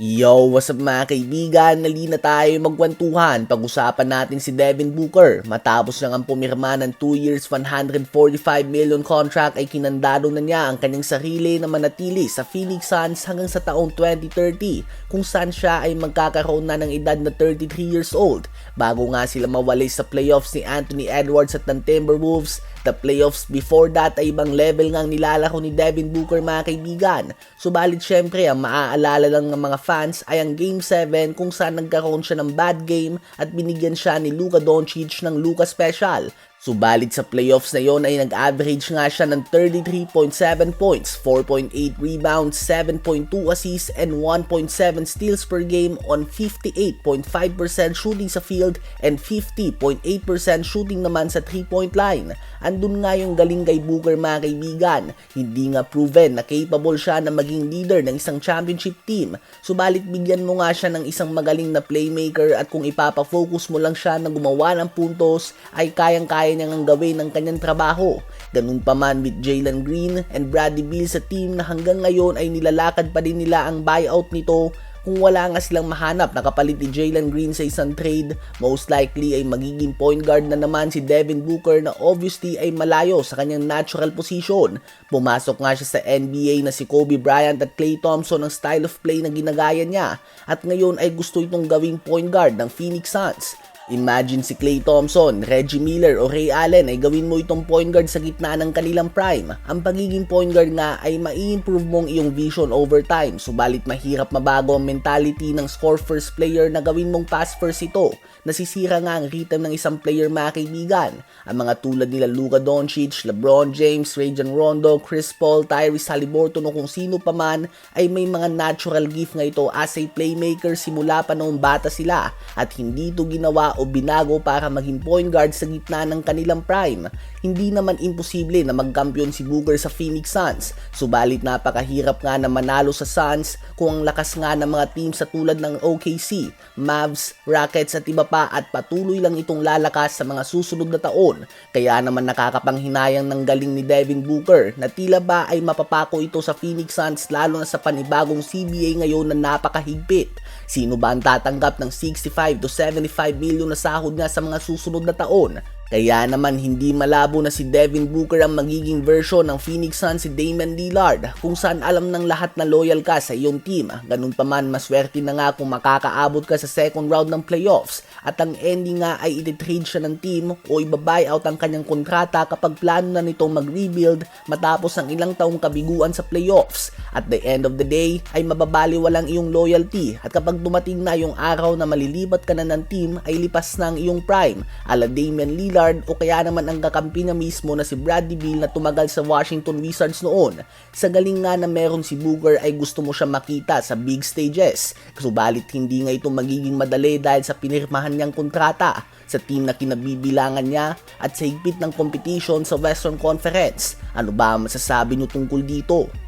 Yo, what's up mga kaibigan? Nali na tayo magkwentuhan. Pag-usapan natin si Devin Booker. Matapos lang ang pumirma ng 2 years 145 million contract ay kinandado na niya ang kanyang sarili na manatili sa Phoenix Suns hanggang sa taong 2030 kung saan siya ay magkakaroon na ng edad na 33 years old bago nga sila mawalay sa playoffs ni Anthony Edwards at ng Timberwolves The playoffs before that ay ibang level nga ang nilalako ni Devin Booker mga kaibigan. Subalit syempre ang maaalala lang ng mga fans ay ang Game 7 kung saan nagkaroon siya ng bad game at binigyan siya ni Luka Doncic ng Luka Special. Subalit sa playoffs na yon ay nag-average nga siya ng 33.7 points, 4.8 rebounds, 7.2 assists, and 1.7 steals per game on 58.5% shooting sa field and 50.8% shooting naman sa 3-point line. Andun nga yung galing kay Booker mga kaibigan. Hindi nga proven na capable siya na maging leader ng isang championship team. Subalit bigyan mo nga siya ng isang magaling na playmaker at kung ipapafocus mo lang siya na gumawa ng puntos ay kayang-kaya kaya niyang gawin ang kanyang trabaho. Ganun pa man with Jalen Green and Bradley Beal sa team na hanggang ngayon ay nilalakad pa din nila ang buyout nito kung wala nga silang mahanap na kapalit ni Jalen Green sa isang trade, most likely ay magiging point guard na naman si Devin Booker na obviously ay malayo sa kanyang natural position. Pumasok nga siya sa NBA na si Kobe Bryant at Klay Thompson ang style of play na ginagaya niya at ngayon ay gusto itong gawing point guard ng Phoenix Suns. Imagine si Clay Thompson, Reggie Miller o Ray Allen ay gawin mo itong point guard sa gitna ng kanilang prime. Ang pagiging point guard nga ay mai-improve mong iyong vision over time, subalit mahirap mabago ang mentality ng score first player na gawin mong pass first ito. Nasisira nga ang rhythm ng isang player mga kaibigan. Ang mga tulad nila Luka Doncic, LeBron James, Rajon Rondo, Chris Paul, Tyrese Haliburton o kung sino pa man ay may mga natural gift nga ito as a playmaker simula pa noong bata sila at hindi ito ginawa o binago para maging point guard sa gitna ng kanilang prime. Hindi naman imposible na magkampiyon si Booker sa Phoenix Suns, subalit napakahirap nga na manalo sa Suns kung ang lakas nga ng mga team sa tulad ng OKC, Mavs, Rockets at iba pa at patuloy lang itong lalakas sa mga susunod na taon. Kaya naman nakakapanghinayang ng galing ni Devin Booker na tila ba ay mapapako ito sa Phoenix Suns lalo na sa panibagong CBA ngayon na napakahigpit. Sino ba ang tatanggap ng 65 to 75 million na sahod nga sa mga susunod na taon? Kaya naman hindi malabo na si Devin Booker ang magiging version ng Phoenix Suns si Damian Lillard kung saan alam ng lahat na loyal ka sa iyong team. Ganun pa man maswerte na nga kung makakaabot ka sa second round ng playoffs at ang ending nga ay ititrade siya ng team o ibabuy out ang kanyang kontrata kapag plano na nitong mag-rebuild matapos ang ilang taong kabiguan sa playoffs. At the end of the day ay mababali walang iyong loyalty at kapag dumating na yung araw na malilipat ka na ng team ay lipas na ang iyong prime ala Damian Lillard Lillard o kaya naman ang kakampi na mismo na si Bradley Beal na tumagal sa Washington Wizards noon. Sa galing nga na meron si Booker ay gusto mo siya makita sa big stages. Subalit hindi nga ito magiging madali dahil sa pinirmahan niyang kontrata sa team na kinabibilangan niya at sa higpit ng competition sa Western Conference. Ano ba masasabi niyo tungkol dito?